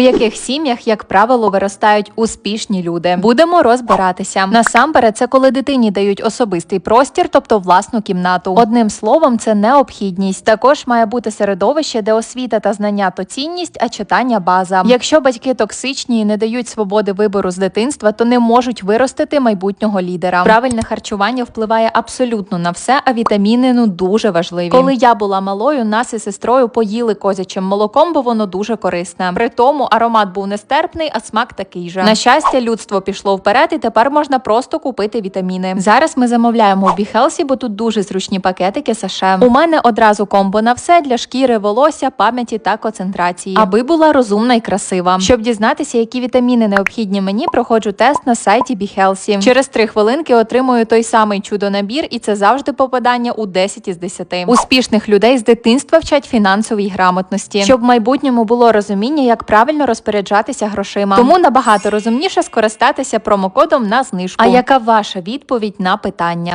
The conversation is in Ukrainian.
У яких сім'ях, як правило, виростають успішні люди. Будемо розбиратися. Насамперед, це коли дитині дають особистий простір, тобто власну кімнату. Одним словом, це необхідність. Також має бути середовище, де освіта та знання то цінність, а читання база. Якщо батьки токсичні і не дають свободи вибору з дитинства, то не можуть виростити майбутнього лідера. Правильне харчування впливає абсолютно на все, а вітаміни ну дуже важливі. Коли я була малою, нас із сестрою поїли козячим молоком, бо воно дуже корисне. При тому аромат був нестерпний, а смак такий же. На щастя, людство пішло вперед, і тепер можна просто купити вітаміни. Зараз ми замовляємо в Біхелсі, бо тут дуже зручні пакетики США. У мене одразу комбо на все для шкіри, волосся, пам'яті та концентрації, аби була розумна і красива. Щоб дізнатися, які вітаміни необхідні мені, проходжу тест на сайті Біхелсі. Через три хвилинки отримую той самий чудо-набір, і це завжди попадання у 10 із 10. Успішних людей з дитинства вчать фінансовій грамотності, щоб в майбутньому було розуміння, як правильно розпоряджатися грошима. Тому набагато розумніше скористатися промокодом на знижку. А яка ваша відповідь на питання?